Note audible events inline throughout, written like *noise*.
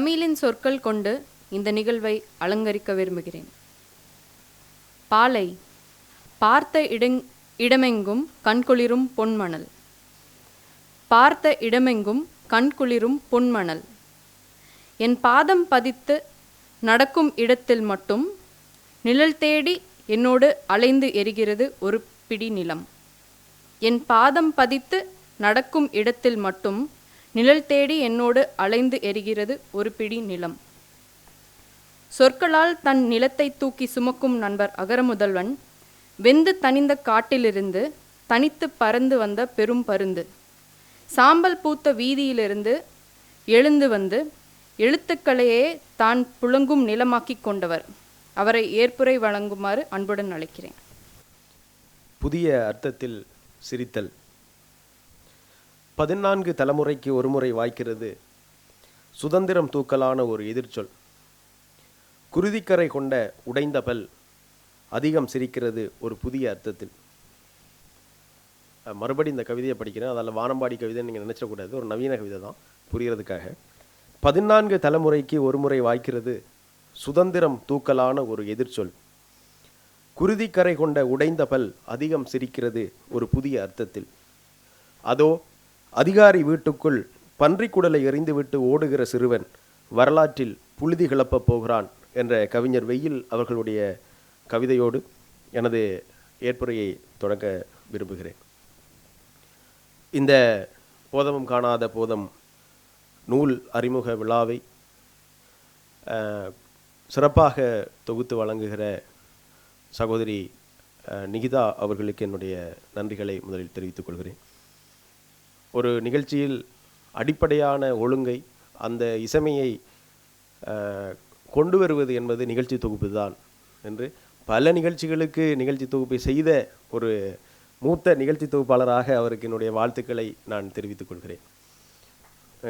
ஜமீலின் சொற்கள் கொண்டு இந்த நிகழ்வை அலங்கரிக்க விரும்புகிறேன். பாலை பார்த்த இடங் இடமெங்கும் கண்குளிரும் பொன்மணல். பார்த்த இடமெங்கும் கண்குளிரும் பொன்மணல். என் பாதம் பதித்து நடக்கும் இடத்தில் மட்டும் நிழல் தேடி என்னோடு அலைந்து எரிகிறது ஒரு பிடி நிலம். என் பாதம் பதித்து நடக்கும் இடத்தில் மட்டும் நிழல் தேடி என்னோடு அலைந்து எரிகிறது ஒரு பிடி நிலம். சொற்களால் தன் நிலத்தை தூக்கி சுமக்கும் நண்பர் அகரமுதல்வன் வெந்து தனிந்த காட்டிலிருந்து தனித்து பறந்து வந்த பெரும் பருந்து. சாம்பல் பூத்த வீதியிலிருந்து எழுந்து வந்து எழுத்துக்களையே தான் புழங்கும் நிலமாக்கிக் கொண்டவர். அவரை ஏற்புரை வழங்குமாறு அன்புடன் அழைக்கிறேன். புதிய அர்த்தத்தில் சிரித்தல். பதினான்கு தலைமுறைக்கு ஒருமுறை வாய்க்கிறது சுதந்திரம் தூக்கலான ஒரு எதிர்ச்சொல். குருதிக்கரை கொண்ட உடைந்த பல் அதிகம் சிரிக்கிறது ஒரு புதிய அர்த்தத்தில். மறுபடி இந்த கவிதையை படிக்கிறேன். அதில் வானம்பாடி கவிதை நீங்கள் நினச்சக்கூடாது ஒரு நவீன கவிதை தான் புரியறதுக்காக. பதினான்கு தலைமுறைக்கு ஒருமுறை வாய்க்கிறது சுதந்திரம் தூக்கலான ஒரு எதிர்ச்சொல். குருதிக்கரை கொண்ட உடைந்த பல் அதிகம் சிரிக்கிறது ஒரு புதிய அர்த்தத்தில். அதோ அதிகாரி வீட்டுக்குள் பன்றிக்குடலை எறிந்துவிட்டு ஓடுகிற சிறுவன் வரலாற்றில் புழுதி கிளப்பப் போகிறான் என்ற கவிஞர் வெயில் அவர்களுடைய கவிதையோடு எனது ஏற்புரையை தொடங்க விரும்புகிறேன். இந்த போதமும் காணாத போதம் நூல் அறிமுக விழாவை சிறப்பாக தொகுத்து வழங்குகிற சகோதரி நிகிதா அவர்களுக்கு என்னுடைய நன்றிகளை முதலில் தெரிவித்துக் கொள்கிறேன். ஒரு நிகழ்ச்சியில் அடிப்படையான ஒழுங்கை அந்த இசைமையை கொண்டு வருவது என்பது நிகழ்ச்சி தொகுப்பு தான் என்று பல நிகழ்ச்சிகளுக்கு நிகழ்ச்சி தொகுப்பை செய்த ஒரு மூத்த நிகழ்ச்சி தொகுப்பாளராக அவருக்கு என்னுடைய வாழ்த்துக்களை நான் தெரிவித்துக் கொள்கிறேன்.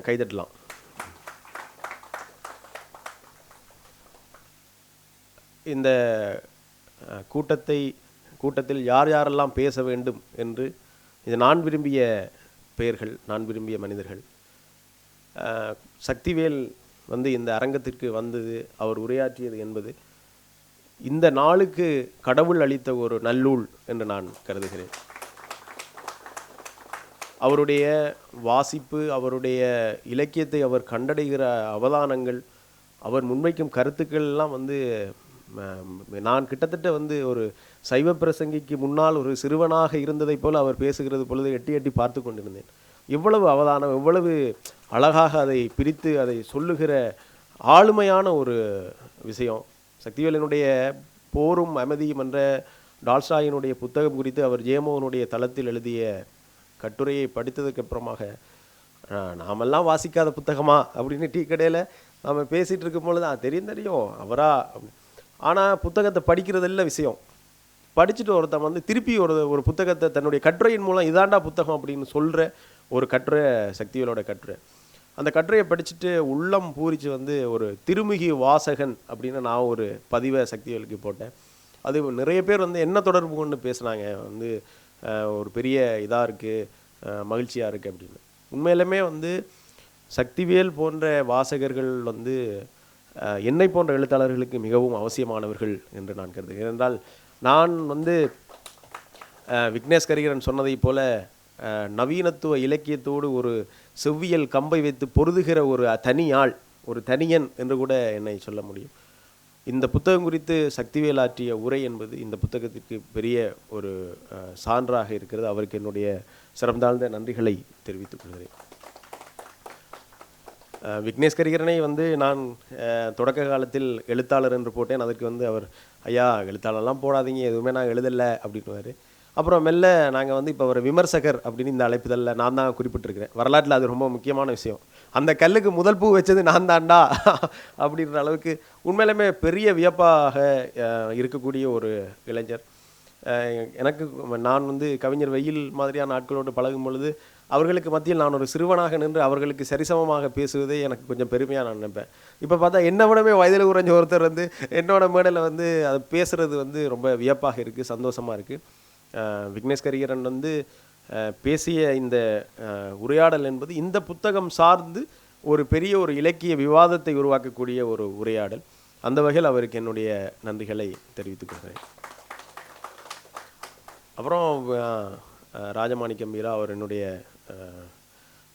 கைதட்டலாம். இந்த கூட்டத்தை கூட்டத்தில் யார் யாரெல்லாம் பேச வேண்டும் என்று இது நான் விரும்பிய பெயர்கள் நான் விரும்பிய மனிதர்கள். சக்திவேல் வந்து இந்த அரங்கத்திற்கு வந்தது அவர் உரையாற்றியது என்பது இந்த நாளுக்கு கடவுள் அளித்த ஒரு நல்லூல் என்று நான் கருதுகிறேன். அவருடைய வாசிப்பு அவருடைய இலக்கியத்தை அவர் கண்டடைகிற அவதானங்கள் அவர் முன்வைக்கும் கருத்துக்கள் எல்லாம் வந்து நான் கிட்டத்தட்ட வந்து ஒரு சைவ பிரசங்கிக்கு முன்னால் ஒரு சிறுவனாக இருந்ததைப் போல் அவர் பேசுகிறது பொழுது எட்டி எட்டி பார்த்து கொண்டிருந்தேன். இவ்வளவு அவதானம் எவ்வளவு அழகாக அதை பிரித்து அதை சொல்லுகிற ஆளுமையான ஒரு விஷயம். சக்திவேலனுடைய போரும் அமைதியும் என்ற டால்ஸ்டாயினுடைய புத்தகம் குறித்து அவர் ஜேமோகனுடைய தளத்தில் எழுதிய கட்டுரையை படித்ததுக்கு அப்புறமாக நாமெல்லாம் வாசிக்காத புத்தகமா? அப்படின்னு டீ கடையில் நாம் பேசிகிட்டு இருக்கும் பொழுது தான் தெரியும் தெரியும். அவரா? ஆனால் புத்தகத்தை படிக்கிறதில்ல விஷயம். படிச்சுட்டு ஒருத்தன் வந்து திருப்பி ஒரு ஒரு புத்தகத்தை தன்னுடைய கட்டுரையின் மூலம் இதாண்டா புத்தகம் அப்படின்னு சொல்கிற ஒரு கட்டுரை சக்திவேலோட கட்டுரை. அந்த கட்டுரையை படிச்சுட்டு உள்ளம் பூரிச்சு வந்து ஒரு திருமுகி வாசகன் அப்படின்னு நான் ஒரு பதிவை சக்திவேலுக்கு போட்டேன். அது நிறைய பேர் வந்து என்ன தொடர்பு கொண்டு பேசுனாங்க. வந்து ஒரு பெரிய இதாக இருக்குது மகிழ்ச்சியாக இருக்குது அப்படின்னு. உண்மையிலுமே வந்து சக்திவேல் போன்ற வாசகர்கள் வந்து என்னை போன்ற எழுத்தாளர்களுக்கு மிகவும் அவசியமானவர்கள் என்று நான் கருதுகிறேன். என்றால் நான் வந்து விக்னேஷ் கரிகரன் சொன்னதைப் போல நவீனத்துவ இலக்கியத்தோடு ஒரு செவ்வியல் கம்பை வைத்து பொருதுகிற ஒரு தனி ஆள் ஒரு தனியன் என்று கூட என்னை சொல்ல முடியும். இந்த புத்தகம் குறித்து சக்திவேல் ஆற்றிய உரை என்பது இந்த புத்தகத்திற்கு பெரிய ஒரு சான்றாக இருக்கிறது. அவருக்கு என்னுடைய சிறந்தாழ்ந்த நன்றிகளை தெரிவித்துக் கொள்கிறேன். விக்னேஷ் கரிகரனை வந்து நான் தொடக்க காலத்தில் எழுத்தாளர் என்று போட்டேன். அதற்கு வந்து அவர் ஐயா எழுத்தாளர்லாம் போடாதீங்க எதுவுமே நான் எழுதலை அப்படின்வார் அப்புறம் மெல்ல நாங்கள் வந்து இப்போ ஒரு விமர்சகர் அப்படின்னு இந்த அழைப்புதலில் நான் தான் குறிப்பிட்டிருக்கிறேன். வரலாற்றில் அது ரொம்ப முக்கியமான விஷயம். அந்த கல்லுக்கு முதல் பூ வச்சது நான் தான்டா *laughs* அப்படின்ற அளவுக்கு உண்மையிலுமே பெரிய வியப்பாக இருக்கக்கூடிய ஒரு இளைஞர். எனக்கு நான் வந்து கவிஞர் வெயில் மாதிரியான ஆட்களோடு பழகும் பொழுது அவர்களுக்கு மத்தியில் நான் ஒரு சிறுவனாக நின்று அவர்களுக்கு சரிசமமாக பேசுவதே எனக்கு கொஞ்சம் பெருமையாக நான் நினைப்பேன். இப்போ பார்த்தா என்னை விடவே வயதில் குறைஞ்ச ஒருத்தர் வந்து என்னோட மேடையில் வந்து அது பேசுகிறது வந்து ரொம்ப வியப்பாக இருக்குது சந்தோஷமாக இருக்குது விக்னேஷ் கரிகரன் வந்து பேசிய இந்த உரையாடல் என்பது இந்த புத்தகம் சார்ந்து ஒரு பெரிய ஒரு இலக்கிய விவாதத்தை உருவாக்கக்கூடிய ஒரு உரையாடல். அந்த வகையில் அவருக்கு என்னுடைய நன்றிகளை தெரிவித்துக் கொள்கிறேன். அப்புறம் ராஜமாணிக்கம் மீரா அவர் என்னுடைய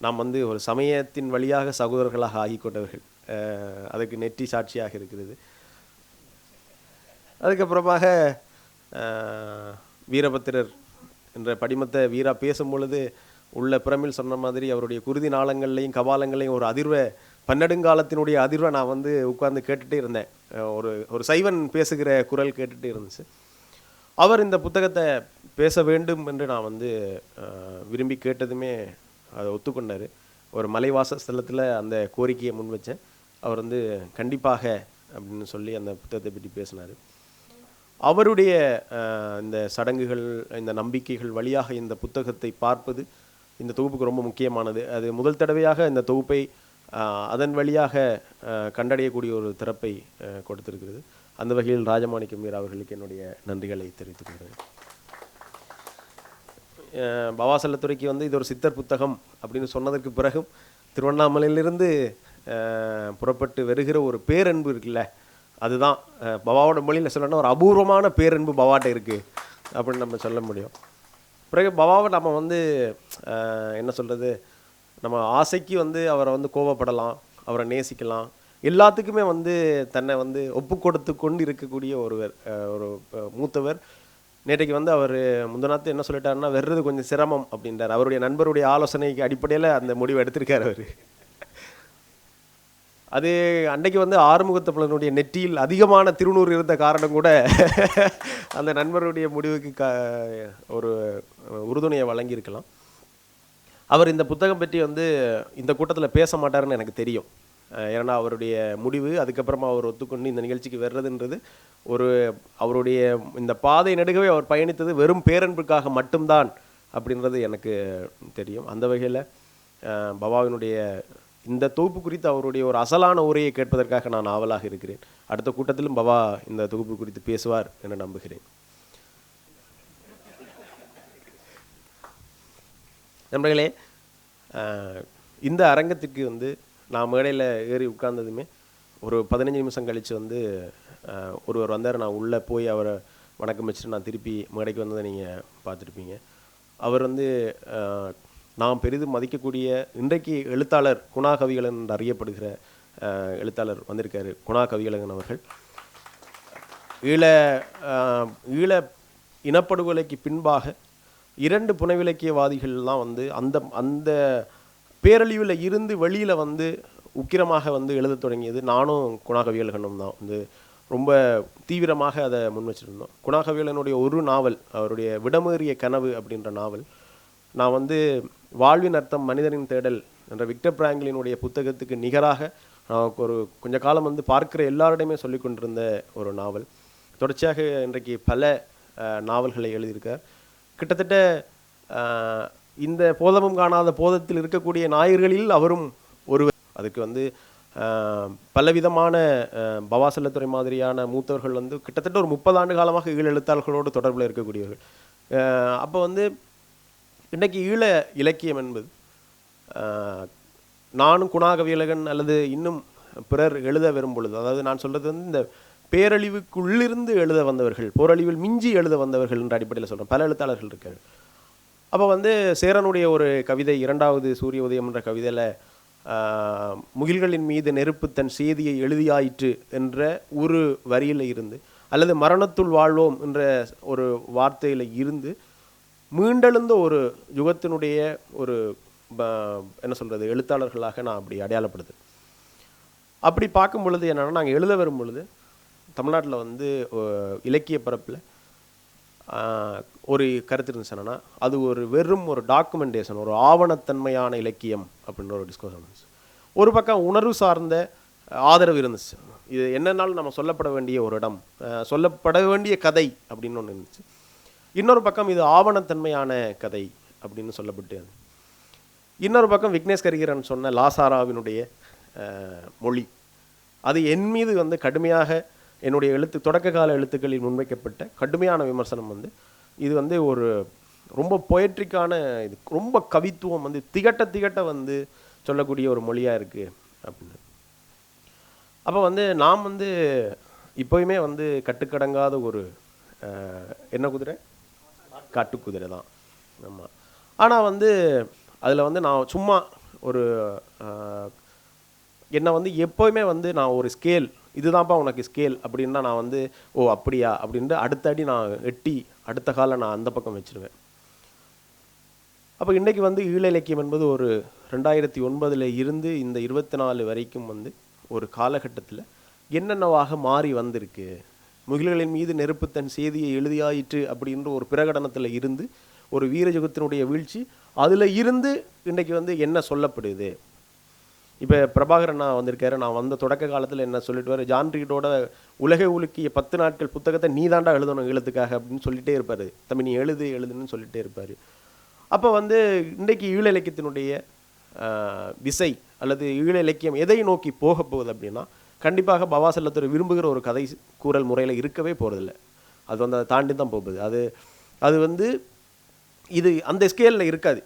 நாம் வந்து ஒரு சமயத்தின் வழியாக சகோதரர்களாக ஆகிக்கொண்டவர்கள். அதுக்கு நெற்றி சாட்சியாக இருக்கிறது. அதுக்கப்புறமாக வீரபத்திரர் என்ற படிமத்தை வீரா பேசும் பொழுது உள்ள பிரமிழ் சொன்ன மாதிரி அவருடைய குருதி நாளங்கள்லையும் கபாலங்களையும் ஒரு அதிர்வை பன்னெடுங்காலத்தினுடைய அதிர்வை நான் வந்து உட்கார்ந்து கேட்டுகிட்டே இருந்தேன். ஒரு ஒரு சைவன் பேசுகிற குரல் கேட்டுகிட்டே இருந்துச்சு. அவர் இந்த புத்தகத்தை பேச வேண்டும் என்று நான் வந்து அஹ், விரும்பி கேட்டதுமே அதை ஒத்துக்கொண்டார். ஒரு மலைவாச ஸ்தலத்தில் அந்த கோரிக்கையை முன் வச்சேன். அவர் வந்து கண்டிப்பாக அப்படின்னு சொல்லி அந்த புத்தகத்தை பற்றி பேசினார். அவருடைய அஹ், இந்த சடங்குகள் இந்த நம்பிக்கைகள் வழியாக இந்த புத்தகத்தை பார்ப்பது இந்த தொகுப்புக்கு ரொம்ப முக்கியமானது. அது முதல் தடவையாக இந்த தொகுப்பை அஹ், அதன் வழியாக அஹ், கண்டடையக்கூடிய ஒரு திறப்பை கொடுத்துருக்கிறது கொடுத்திருக்கிறது. அந்த வகையில் ராஜமாணிக்கம் மீர் அவர்களுக்கு என்னுடைய நன்றிகளை தெரிவித்துக் கொள்கிறேன். பவாசல்லத்துறைக்கு பவாசலத்துறைக்கு வந்து இது ஒரு சித்தர் புத்தகம் அப்படின்னு சொன்னதற்கு பிறகும் திருவண்ணாமலையிலிருந்து புறப்பட்டு வருகிற ஒரு பேரன்பு இருக்குல்ல அதுதான். பவாவோட மொழியில் சொல்லணும்னா ஒரு அபூர்வமான பேரன்பு பவாட்ட இருக்குது அப்படின்னு நம்ம சொல்ல முடியும். பிறகு பவாவை நம்ம வந்து என்ன சொல்கிறது நம்ம ஆசைக்கு வந்து அவரை வந்து கோபப்படலாம் அவரை நேசிக்கலாம் எல்லாத்துக்குமே வந்து தன்னை வந்து ஒப்பு கொடுத்து கொண்டு இருக்கக்கூடிய ஒருவர் ஒரு மூத்தவர். நேற்றைக்கு வந்து அவர் முந்தநாத்து என்ன சொல்லிட்டாருன்னா வர்றது கொஞ்சம் சிரமம் அப்படின்றார். அவருடைய நண்பருடைய ஆலோசனைக்கு அடிப்படையில் அந்த முடிவை எடுத்திருக்காரு அவர். அது அன்னைக்கு வந்து ஆறுமுகத்தப்பலனுடைய நெற்றியில் அதிகமான திருநூறு இருந்த காரணம் கூட *laughs* அந்த நண்பருடைய முடிவுக்கு க ஒரு உறுதுணையை வழங்கியிருக்கலாம். அவர் இந்த புத்தகம் பற்றி வந்து இந்த கூட்டத்தில் பேச மாட்டாருன்னு எனக்கு தெரியும். ஏன்னா அவருடைய முடிவு அதுக்கப்புறமா அவர் ஒத்துக்கொண்டு இந்த நிகழ்ச்சிக்கு வர்றதுன்றது ஒரு அவருடைய இந்த பாதை நெடுகவே அவர் பயணித்தது வெறும் பேரன்புக்காக மட்டும்தான் அப்படின்றது எனக்கு தெரியும். அந்த வகையில் பவாவினுடைய இந்த தொகுப்பு குறித்து அவருடைய ஒரு அசலான உரையை கேட்பதற்காக நான் ஆவலாக இருக்கிறேன். அடுத்த கூட்டத்திலும் பவா இந்த தொகுப்பு குறித்து பேசுவார் என நம்புகிறேன். நண்பர்களே இந்த அரங்கத்திற்கு வந்து நான் மேடையில் ஏறி உட்கார்ந்ததுமே ஒரு பதினஞ்சு நிமிஷம் கழித்து வந்து ஒருவர் வந்தார். நான் உள்ளே போய் அவரை வணக்கம் வச்சுட்டு நான் திருப்பி மேடைக்கு வந்ததை நீங்கள் பார்த்துருப்பீங்க. அவர் வந்து நான் நாம் பெரிதும் மதிக்கக்கூடிய இன்றைக்கு எழுத்தாளர் குணா கவிகளன் என்று அறியப்படுகிற எழுத்தாளர் வந்திருக்காரு குணா கவிகளன் அவர்கள். ஈழ ஈழ இனப்படுகொலைக்கு பின்பாக இரண்டு புனைவிலக்கியவாதிகள்லாம் வந்து அந்த அந்த பேரழிவில் இருந்து வெளியில் வந்து உக்கிரமாக வந்து எழுதத் தொடங்கியது நானும் குணாகவியல்கனும் தான். வந்து ரொம்ப தீவிரமாக அதை முன் வச்சுருந்தோம். குணாகவியலனுடைய ஒரு நாவல் அவருடைய விடமேறிய கனவு அப்படின்ற நாவல் நான் வந்து வாழ்வின் அர்த்தம் மனிதனின் தேடல் என்ற விக்டர் பிராங்கிலினுடைய புத்தகத்துக்கு நிகராக நான் ஒரு கொஞ்ச காலம் வந்து பார்க்கிற எல்லாரிடையுமே சொல்லி கொண்டிருந்த ஒரு நாவல். தொடர்ச்சியாக இன்றைக்கு பல நாவல்களை எழுதியிருக்கார். கிட்டத்தட்ட இந்த போதமும் காணாத போதத்தில் இருக்கக்கூடிய நாயர்களில் அவரும் ஒருவர். அதுக்கு வந்து பலவிதமான அஹ், பவாசலத்துறை மாதிரியான மூத்தவர்கள் வந்து கிட்டத்தட்ட ஒரு முப்பது ஆண்டு காலமாக ஈழ எழுத்தாளர்களோடு தொடர்பில் இருக்கக்கூடியவர்கள். அப்போ வந்து இன்றைக்கு ஈழ இலக்கியம் என்பது ஆஹ், நானும் குணாகவியலகன் அல்லது இன்னும் பிறர் எழுத வரும் பொழுது அதாவது நான் சொல்றது வந்து இந்த பேரழிவுக்குள்ளிருந்து எழுத வந்தவர்கள் போரழிவில் மிஞ்சி எழுத வந்தவர்கள் என்ற அடிப்படையில் சொல்றேன். பல எழுத்தாளர்கள் இருக்காங்க அப்போ வந்து சேரனுடைய ஒரு கவிதை இரண்டாவது சூரிய உதயம் என்ற கவிதையில் முகில்களின் மீது நெருப்பு தன் செய்தியை எழுதியாயிற்று என்ற ஒரு வரியில் இருந்து அல்லது மரணத்துள் வாழ்வோம் என்ற ஒரு வார்த்தையில் இருந்து மீண்டெழுந்த ஒரு யுகத்தினுடைய ஒரு ப- என்ன சொல்கிறது எழுத்தாளர்களாக நான் அப்படி அடையாளப்படுது. அப்படி பார்க்கும் பொழுது என்னென்னா நாங்கள் எழுத வரும் பொழுது தமிழ்நாட்டில் வந்து இலக்கிய பரப்பில் ஒரு கருத்து இருந்துச்சு என்னன்னா அது ஒரு வெறும் ஒரு டாக்குமெண்டேஷன் ஒரு ஆவணத்தன்மையான இலக்கியம் அப்படின்ற ஒரு டிஸ்கஷன் இருந்துச்சு ஒரு பக்கம் உணர்வு சார்ந்த ஆதரவு இருந்துச்சு. இது என்னன்னாலும் நம்ம சொல்லப்பட வேண்டிய ஒரு இடம் சொல்லப்பட வேண்டிய கதை அப்படின்னு ஒன்று இருந்துச்சு. இன்னொரு பக்கம் இது ஆவணத்தன்மையான கதை அப்படின்னு சொல்லப்பட்டு இன்னொரு பக்கம் விக்னேஷ் கரிகரன் சொன்ன லாசாராவினுடைய மொழி. அது என் மீது வந்து கடுமையாக என்னுடைய எழுத்து தொடக்க கால எழுத்துக்களில் முன்வைக்கப்பட்ட கடுமையான விமர்சனம் வந்து இது வந்து ஒரு ரொம்ப பொயட்ரிக்கான இது. ரொம்ப கவித்துவம் வந்து திகட்ட திகட்ட வந்து சொல்லக்கூடிய ஒரு மொழியாக இருக்குது அப்படின்னு. அப்போ வந்து நாம் வந்து இப்போயுமே வந்து கட்டுக்கடங்காத ஒரு என்ன குதிரை? காட்டுக்குதிரை தான். ஆமாம் ஆனால் வந்து அதில் வந்து நான் சும்மா ஒரு என்னை வந்து எப்போயுமே வந்து நான் ஒரு ஸ்கேல் இதுதான்ப்பா உனக்கு ஸ்கேல் அப்படின்னா நான் வந்து ஓ அப்படியா? அப்படின்ட்டு அடுத்தடி நான் எட்டி அடுத்த காலம் நான் அந்த பக்கம் வச்சிருவேன். அப்போ இன்றைக்கி வந்து ஈழ இலக்கியம் என்பது ஒரு ரெண்டாயிரத்தி ஒன்பதில் இருந்து இந்த இருபத்தி நாலு வரைக்கும் வந்து ஒரு காலகட்டத்தில் என்னென்னவாக மாறி வந்திருக்கு? முகில்களின் மீது நெருப்பு தன் செய்தியை எழுதியாயிற்று அப்படின்ற ஒரு பிரகடனத்தில் இருந்து ஒரு வீரஜுகத்தினுடைய வீழ்ச்சி அதில் இருந்து இன்றைக்கி வந்து என்ன சொல்லப்படுது? இப்போ பிரபாகரன் நான் வந்திருக்காரு. நான் வந்த தொடக்க காலத்தில் என்ன சொல்லிட்டு வர ஜான் ரீடோட உலகை உலுக்கிய பத்து நாட்கள் புத்தகத்தை நீ தாண்டா எழுதணும் எழுத்துக்காக அப்படின்னு சொல்லிட்டே இருப்பார். தம்பி நீ எழுது எழுதுன்னு சொல்லிட்டே இருப்பார். அப்போ வந்து இன்றைக்கு ஈழ இலக்கியத்தினுடைய விசை அல்லது ஈழ இலக்கியம் எதை நோக்கி போக போகுது அப்படின்னா கண்டிப்பாக பவாசல்லத்துறை விரும்புகிற ஒரு கதை கூறல் முறையில் இருக்கவே போகிறதில்ல அது வந்து அதை தாண்டி தான் போகுது. அது அது வந்து இது அந்த ஸ்கேலில் இருக்காது.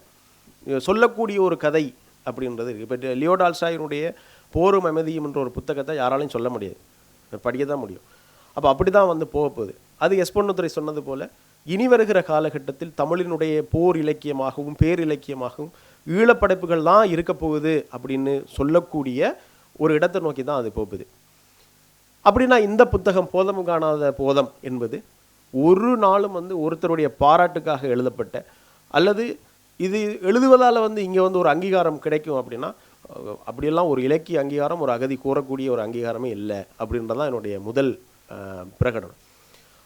சொல்லக்கூடிய ஒரு கதை அப்படின்றது இருக்குது இப்போ லியோடால்சாயினுடைய போரும் அமைதியும் என்ற ஒரு புத்தகத்தை யாராலையும் சொல்ல முடியாது. படிக்க தான் முடியும். அப்போ அப்படி தான் வந்து போக போகுது. அது எஸ் பொன்னுத்துறை சொன்னது போல் இனி வருகிற காலகட்டத்தில் தமிழினுடைய போர் இலக்கியமாகவும் பேர் இலக்கியமாகவும் ஈழப்படைப்புகள் தான் இருக்க போகுது அப்படின்னு சொல்லக்கூடிய ஒரு இடத்தை நோக்கி தான் அது போகுது. அப்படின்னா இந்த புத்தகம் போதம் காணாத போதம் என்பது ஒரு நாளும் வந்து ஒருத்தருடைய பாராட்டுக்காக எழுதப்பட்ட அல்லது இது எழுதுவதால் வந்து இங்கே வந்து ஒரு அங்கீகாரம் கிடைக்கும் அப்படின்னா அப்படியெல்லாம் ஒரு இலக்கிய அங்கீகாரம் ஒரு அகதி கூறக்கூடிய ஒரு அங்கீகாரமே இல்லை அப்படின்றதான் என்னுடைய முதல் பிரகடனம்.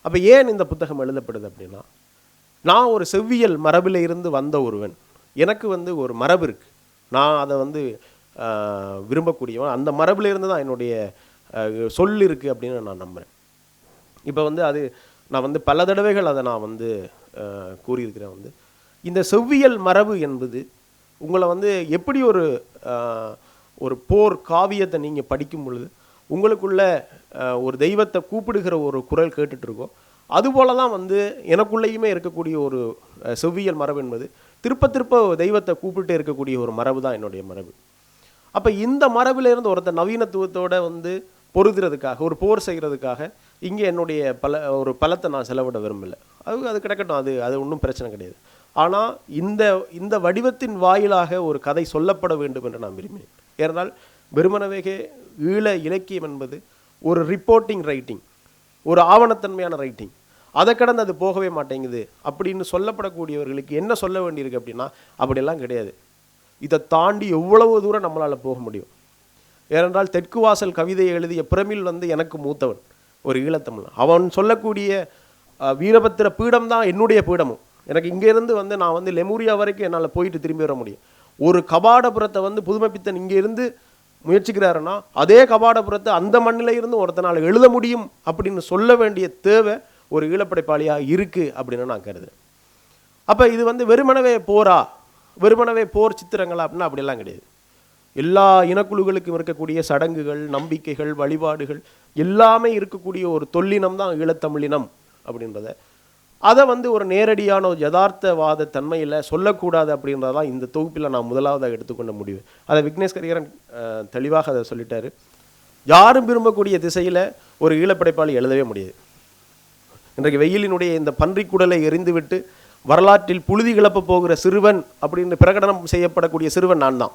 அப்போ ஏன் இந்த புத்தகம் எழுதப்படுது அப்படின்னா நான் ஒரு செவ்வியல் மரபில் இருந்து வந்த ஒருவன். எனக்கு வந்து ஒரு மரபு இருக்குது நான் அதை வந்து விரும்பக்கூடியவன். அந்த மரபிலேருந்து தான் என்னுடைய சொல் இருக்குது அப்படின்னு நான் நம்புகிறேன் இப்போ வந்து அது நான் வந்து பல தடவைகள் அதை நான் வந்து கூறியிருக்கிறேன் வந்து. இந்த செவ்வியல் மரபு என்பது உங்களை வந்து எப்படி ஒரு ஒரு போர் காவியத்தை நீங்கள் படிக்கும் பொழுது உங்களுக்குள்ள ஒரு தெய்வத்தை கூப்பிடுகிற ஒரு குரல் கேட்டுட்ருக்கோம் அதுபோல தான் வந்து எனக்குள்ளேயுமே இருக்கக்கூடிய ஒரு செவ்வியல் மரபு என்பது திருப்ப திருப்ப தெய்வத்தை கூப்பிட்டு இருக்கக்கூடிய ஒரு மரபு தான் என்னுடைய மரபு. அப்போ இந்த மரபிலிருந்து ஒருத்தர் நவீனத்துவத்தோட வந்து பொருதுறதுக்காக ஒரு போர் செய்கிறதுக்காக இங்கே என்னுடைய பல ஒரு பலத்தை நான் செலவிட விரும்பல. அது அது கிடக்கட்டும் அது அது ஒன்றும் பிரச்சனை கிடையாது. ஆனால் இந்த இந்த வடிவத்தின் வாயிலாக ஒரு கதை சொல்லப்பட வேண்டும் என்று நான் விரும்பினேன். ஏனென்றால் வெறுமனவேகே ஈழ இலக்கியம் என்பது ஒரு ரிப்போர்ட்டிங் ரைட்டிங் ஒரு ஆவணத்தன்மையான ரைட்டிங் அதை கடந்து அது போகவே மாட்டேங்குது அப்படின்னு சொல்லப்படக்கூடியவர்களுக்கு என்ன சொல்ல வேண்டியிருக்கு அப்படின்னா அப்படியெல்லாம் கிடையாது. இதை தாண்டி எவ்வளவு தூரம் நம்மளால் போக முடியும்? ஏனென்றால் தெற்கு வாசல் கவிதையை எழுதிய பிரமிழ் வந்து எனக்கு மூத்தவன் ஒரு ஈழத்தமிழன். அவன் சொல்லக்கூடிய வீரபத்திர பீடம் தான் என்னுடைய பீடமும். எனக்கு இங்கேருந்து வந்து நான் வந்து லெமூரியா வரைக்கும் என்னால் போயிட்டு திரும்பி வர முடியும். ஒரு கபாடபுரத்தை வந்து புதுமைப்பித்தன் இங்கேருந்து முயற்சிக்கிறாருன்னா அதே கபாடபுரத்தை அந்த மண்ணில் இருந்து ஒருத்தனால் எழுத முடியும் அப்படின்னு சொல்ல வேண்டிய தேவை ஒரு ஈழப்படைப்பாளியாக இருக்குது அப்படின்னு நான் கருதுறேன். அப்போ இது வந்து வெறுமனவே போரா? வெறுமனவே போர் சித்திரங்களா அப்படின்னா அப்படிலாம் கிடையாது. எல்லா இனக்குழுக்களுக்கும் இருக்கக்கூடிய சடங்குகள் நம்பிக்கைகள் வழிபாடுகள் எல்லாமே இருக்கக்கூடிய ஒரு தொல்லினம் தான் ஈழத்தமிழினம் அப்படின்றத அதை வந்து ஒரு நேரடியான ஒரு யதார்த்தவாத தன்மையில் சொல்லக்கூடாது அப்படின்றதான் இந்த தொகுப்பில் நான் முதலாவதாக எடுத்துக்கொண்ட முடிவு. அதை விக்னேஷ் கரிகரன் தெளிவாக அதை சொல்லிட்டாரு. யாரும் விரும்பக்கூடிய திசையில் ஒரு ஈழப்படைப்பாளி எழுதவே முடியாது. இன்றைக்கு வெயிலினுடைய இந்த பன்றிக்குடலை எரிந்துவிட்டு வரலாற்றில் புழுதி கிளப்ப போகிற சிறுவன் அப்படின்னு பிரகடனம் செய்யப்படக்கூடிய சிறுவன் நான் தான்.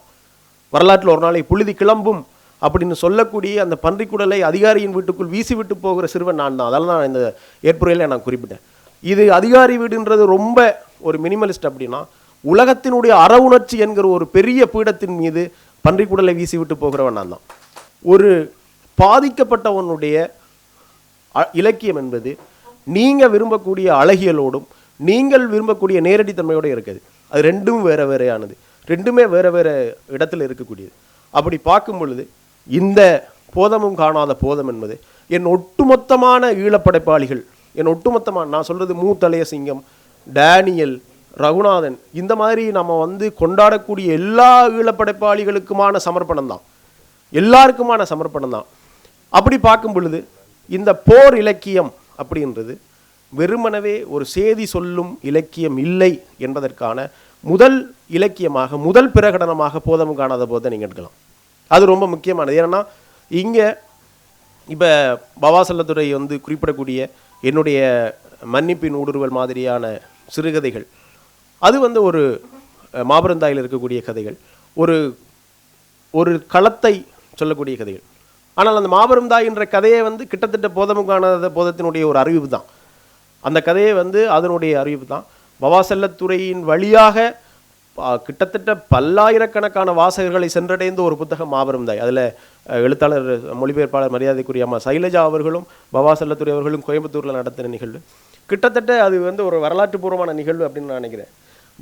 வரலாற்றில் ஒரு நாளை புழுதி கிளம்பும் அப்படின்னு சொல்லக்கூடிய அந்த பன்றிக்குடலை அதிகாரியின் வீட்டுக்குள் வீசிவிட்டு போகிற சிறுவன் நான் தான். அதெல்லாம் நான் இந்த ஏற்புரையில் நான் குறிப்பிட்டேன். இது அதிகாரி வீடுன்றது ரொம்ப ஒரு மினிமலிஸ்ட் அப்படின்னா உலகத்தினுடைய அறவுணர்ச்சி என்கிற ஒரு பெரிய பீடத்தின் மீது பன்றிக்குடலை வீசிவிட்டு போகிறவன் நான் தான். ஒரு பாதிக்கப்பட்டவனுடைய அ- இலக்கியம் என்பது நீங்கள் விரும்பக்கூடிய அழகியலோடும் நீங்கள் விரும்பக்கூடிய நேரடித்தன்மையோடு இருக்குது அது ரெண்டும் வேற வேறையானது. ரெண்டுமே வேற வேற இடத்துல இருக்கக்கூடியது. அப்படி பார்க்கும் பொழுது இந்த போதமும் காணாத போதம் என்பது என் ஒட்டுமொத்தமான ஈழப்படைப்பாளிகள் என் ஒட்டுமொத்தமாக நான் சொல்கிறது மூத்தலைய சிங்கம் டேனியல் ரகுநாதன் இந்த மாதிரி நம்ம வந்து கொண்டாடக்கூடிய எல்லா ஈழப்படைப்பாளிகளுக்குமான சமர்ப்பணம் தான் எல்லாருக்குமான சமர்ப்பணம் தான் அப்படி பார்க்கும் பொழுது இந்த போர் இலக்கியம் அப்படின்றது வெறுமனவே ஒரு செய்தி சொல்லும் இலக்கியம் இல்லை என்பதற்கான முதல் இலக்கியமாக முதல் பிரகடனமாக போதம் காணாத போதை நீங்கள் எடுக்கலாம். அது ரொம்ப முக்கியமானது. ஏன்னா இங்கே இப்போ பவாசல்லத்துறை வந்து குறிப்பிடக்கூடிய என்னுடைய மன்னிப்பின் ஊடுருவல் மாதிரியான சிறுகதைகள். அது வந்து ஒரு மாபெருந்தாயில் இருக்கக்கூடிய கதைகள். ஒரு ஒரு களத்தை சொல்லக்கூடிய கதைகள். ஆனால் அந்த மாபெரும் தாய் என்ற கதையை வந்து கிட்டத்தட்ட போதமும் காணாத போதத்தினுடைய ஒரு அறிவிப்பு தான். அந்த கதையை வந்து அதனுடைய அறிவிப்பு தான். பவாசல்லத்துறையின் வழியாக கிட்டத்தட்ட பல்லாயிரக்கணக்கான வாசகர்களை சென்றடைந்த ஒரு புத்தகம் மாபெரும் தாய். அதில் எழுத்தாளர் மொழிபெயர்ப்பாளர் மரியாதைக்குரிய அம்மா சைலஜா அவர்களும் பவாசல்லத்துறை அவர்களும் கோயம்புத்தூரில் நடத்தின நிகழ்வு. கிட்டத்தட்ட அது வந்து ஒரு வரலாற்று பூர்வமான நிகழ்வு அப்படின்னு நான் நினைக்கிறேன்.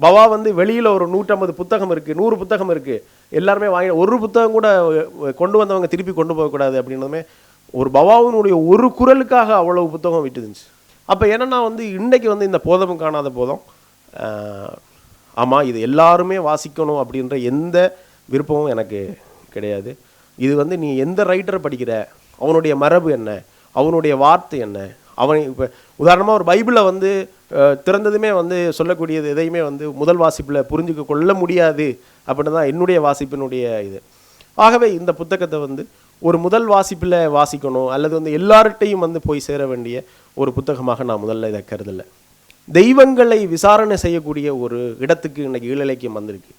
பவா வந்து வெளியில் ஒரு நூற்றம்பது புத்தகம் இருக்குது நூறு புத்தகம் இருக்குது எல்லாருமே வாங்கி ஒரு புத்தகம் கூட கொண்டு வந்தவங்க திருப்பி கொண்டு போகக்கூடாது அப்படின்னதுமே ஒரு பவாவினுடைய ஒரு குரலுக்காக அவ்வளவு புத்தகம் விட்டுருந்துச்சு அப்போ என்னென்னா வந்து இன்றைக்கி வந்து இந்த போதமும் காணாத போதும் ஆமாம் இது எல்லாருமே வாசிக்கணும் அப்படின்ற எந்த விருப்பமும் எனக்கு கிடையாது. இது வந்து நீ எந்த ரைட்டரை படிக்கிற? அவனுடைய மரபு என்ன? அவனுடைய வார்த்தை என்ன? அவன் இப்போ உதாரணமாக ஒரு பைபிளை வந்து திறந்ததுமே வந்து சொல்லக்கூடியது எதையுமே வந்து முதல் வாசிப்பில் புரிஞ்சுக்க கொள்ள முடியாது அப்படின்னு தான் என்னுடைய வாசிப்பினுடைய இது. ஆகவே இந்த புத்தகத்தை வந்து ஒரு முதல் வாசிப்பில் வாசிக்கணும் அல்லது வந்து எல்லார்கிட்டையும் வந்து போய் சேர வேண்டிய ஒரு புத்தகமாக நான் முதல்ல இதை கருதலை. தெய்வங்களை விசாரணை செய்யக்கூடிய ஒரு இடத்துக்கு இன்னைக்கு ஈழலைக்கியம் வந்திருக்கு.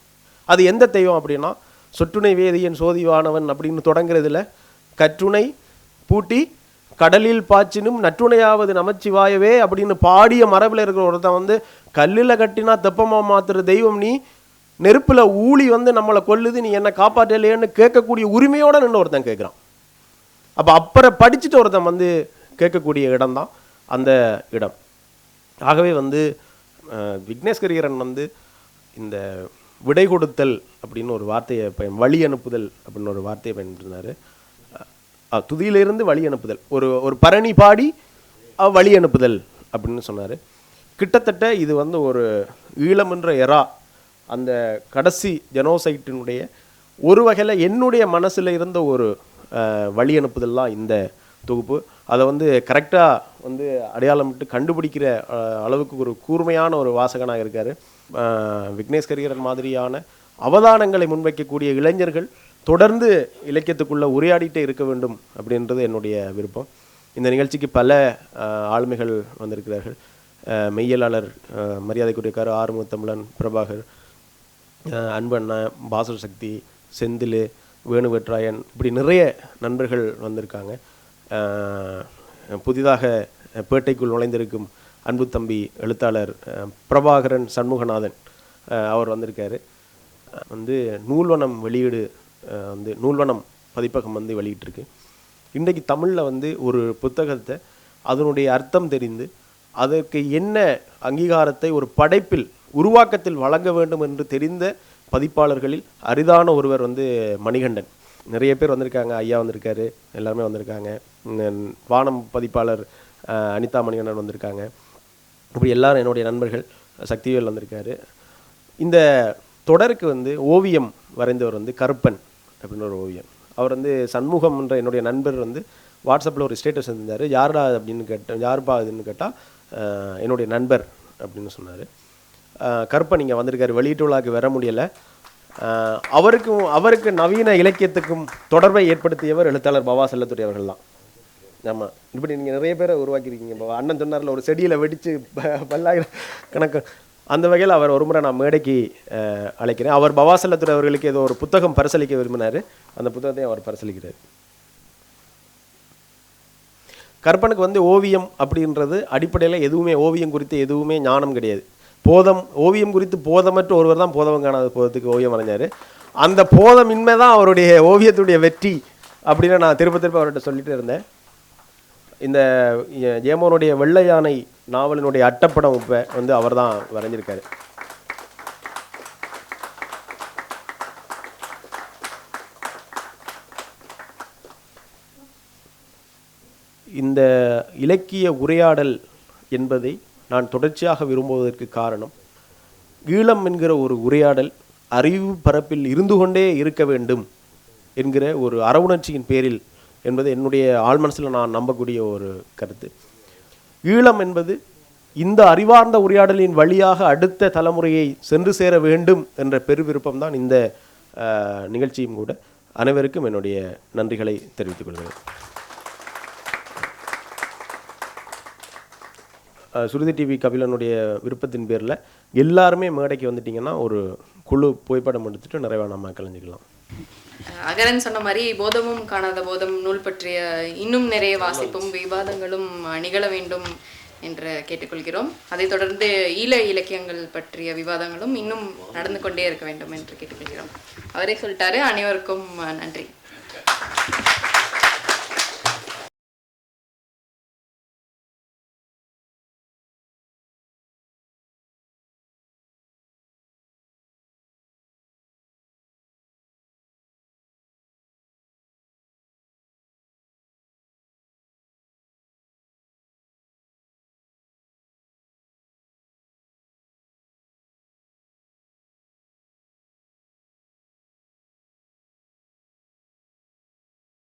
அது எந்த தெய்வம் அப்படின்னா சொட்டுணை வேதியன் சோதிவானவன் அப்படின்னு தொடங்குறதுல கற்றுணை பூட்டி கடலில் பாய்ச்சினும் நற்றுணையாவது நமச்சிவாயவே அப்படின்னு பாடிய மரபில் இருக்கிற ஒருத்தன் வந்து கல்லில் கட்டினா தெப்பமாக மாத்துற தெய்வம் நீ நெருப்பில் ஊழி வந்து நம்மளை கொல்லுது நீ என்ன காப்பாற்றலையேன்னு கேட்கக்கூடிய உரிமையோடு நின்று ஒருத்தன் கேட்குறான். அப்போ அப்புறம் படிச்சுட்டு ஒருத்தன் வந்து கேட்கக்கூடிய இடம்தான் அந்த இடம். ஆகவே வந்து அஹ், வந்து இந்த விடை கொடுத்தல் அப்படின்னு ஒரு வார்த்தையை பயன் வழி அனுப்புதல் அப்படின்னு ஒரு வார்த்தையை பயன்படுத்தினார். துதியிலிருந்து வழி அனுப்புதல். ஒரு ஒரு பரணி பாடி வழி அனுப்புதல் அப்படின்னு சொன்னார். கிட்டத்தட்ட இது வந்து ஒரு ஈழம் என்ற எரா அந்த கடைசி ஜெனோசைட்டினுடைய ஒரு வகையில் என்னுடைய மனசில் இருந்த ஒரு வழி அனுப்புதல்லாம் இந்த தொகுப்பு. அதை வந்து கரெக்டாக வந்து அடையாளமிட்டு கண்டுபிடிக்கிற அளவுக்கு ஒரு கூர்மையான ஒரு வாசகனாக இருக்கார். விக்னேஷ் கரிகரன் மாதிரியான அவதானங்களை முன்வைக்கக்கூடிய இளைஞர்கள் தொடர்ந்து இலக்கியத்துக்குள்ளே உரையாடிட்டே இருக்க வேண்டும் அப்படின்றது என்னுடைய விருப்பம். இந்த நிகழ்ச்சிக்கு பல ஆளுமைகள் வந்திருக்கிறார்கள். மெய்யலாளர் மெய்யியலாளர் மரியாதைக்குரியக்கார் ஆறுமுகத்தமிழன் பிரபாகர் அன்பண்ணா பாசர் சக்தி செந்தில் வேணுவெட்ராயன் இப்படி நிறைய நண்பர்கள் வந்திருக்காங்க. புதிதாக பேட்டைக்குள் நுழைந்திருக்கும் அன்பு தம்பி எழுத்தாளர் பிரபாகரன் சண்முகநாதன் அவர் வந்திருக்காரு. வந்து நூல்வனம் வெளியீடு வந்து நூல்வனம் பதிப்பகம் வந்து வெளியிட்டிருக்கு. இன்றைக்கு தமிழில் வந்து ஒரு புத்தகத்தை அதனுடைய அர்த்தம் தெரிந்து அதற்கு என்ன அங்கீகாரத்தை ஒரு படைப்பில் உருவாக்கத்தில் வழங்க வேண்டும் என்று தெரிந்த பதிப்பாளர்களில் அரிதான ஒருவர் வந்து மணிகண்டன். நிறைய பேர் வந்திருக்காங்க ஐயா வந்திருக்காரு எல்லாருமே வந்திருக்காங்க. வானம் பதிப்பாளர் அனிதா மணிகண்டன் வந்திருக்காங்க. இப்படி எல்லாரும் என்னுடைய நண்பர்கள் சக்திவேல் வந்திருக்காரு. இந்த தொடருக்கு வந்து ஓவியம் வரைந்தவர் வந்து கருப்பன் அப்படின்னு ஒரு ஓவியம். அவர் வந்து சண்முகம் என்ற என்னுடைய நண்பர் வந்து வாட்ஸ்அப்பில் ஒரு ஸ்டேட்டஸ் இருந்தார். யாரா அப்படின்னு கேட்டேன் யாருப்பா அதுன்னு கேட்டால் என்னுடைய நண்பர் அப்படின்னு சொன்னார். கருப்பன் இங்கே வந்திருக்காரு. வெளியீட்டு விழாவுக்கு வர முடியலை. அவருக்கும் அவருக்கு நவீன இலக்கியத்துக்கும் தொடர்பை ஏற்படுத்தியவர் எழுத்தாளர் பவா செல்லத்துறை அவர்கள் தான் ஆமாம் இப்படி நீங்கள் நிறைய பேரை உருவாக்கியிருக்கீங்க. இப்போ அண்ணன் சொன்னார்ல ஒரு செடியில் வெடித்து பல்லாயிரக்கணக்கு அந்த வகையில் அவர் ஒரு முறை நான் மேடைக்கு அழைக்கிறேன். அவர் பவாசலத்துறை அவர்களுக்கு ஏதோ ஒரு புத்தகம் பரிசளிக்க விரும்பினார். அந்த புத்தகத்தையும் அவர் பரிசளிக்கிறார். கற்பனுக்கு வந்து ஓவியம் அப்படின்றது அடிப்படையில் எதுவுமே ஓவியம் குறித்து எதுவுமே ஞானம் கிடையாது. போதம் ஓவியம் குறித்து போதமற்ற ஒருவர் தான் போதவம் காணாத போதத்துக்கு ஓவியம் வரைஞ்சார் அந்த போதமின்மை தான் அவருடைய ஓவியத்துடைய வெற்றி அப்படின்னு நான் திரும்ப திரும்ப அவர்கிட்ட சொல்லிட்டு இருந்தேன். இந்த ஜெயமோனுடைய வெள்ளை யானை நாவலினுடைய அட்டப்படம் இப்போ வந்து அவர் தான் வரைஞ்சிருக்காரு. இந்த இலக்கிய உரையாடல் என்பதை நான் தொடர்ச்சியாக விரும்புவதற்கு காரணம் ஈழம் என்கிற ஒரு உரையாடல் அறிவு பரப்பில் இருந்து கொண்டே இருக்க வேண்டும் என்கிற ஒரு அறவுணர்ச்சியின் பேரில் என்பது என்னுடைய ஆழ்மனசில் நான் நம்பக்கூடிய ஒரு கருத்து. ஈழம் என்பது இந்த அறிவார்ந்த உரையாடலின் வழியாக அடுத்த தலைமுறையை சென்று சேர வேண்டும் என்ற பெருவிருப்பம் தான் இந்த நிகழ்ச்சியும் கூட. அனைவருக்கும் என்னுடைய நன்றிகளை தெரிவித்துக் கொள்கிறேன். சுருதி டிவி கபிலனுடைய விருப்பத்தின் பேரில் எல்லாருமே மேடைக்கு வந்துட்டிங்கன்னா ஒரு குழு புகைப்படம் எடுத்துகிட்டு நிறைவாக நம்ம கலைஞ்சிக்கலாம். அகரன் சொன்ன மாதிரி போதமும் காணாத போதம் நூல் பற்றிய இன்னும் நிறைய வாசிப்பும் விவாதங்களும் நிகழ வேண்டும் என்று கேட்டுக்கொள்கிறோம். அதைத் தொடர்ந்து ஈழ இலக்கியங்கள் பற்றிய விவாதங்களும் இன்னும் நடந்து கொண்டே இருக்க வேண்டும் என்று கேட்டுக்கொள்கிறோம். அவரே சொல்லிட்டாரு. அனைவருக்கும் நன்றி.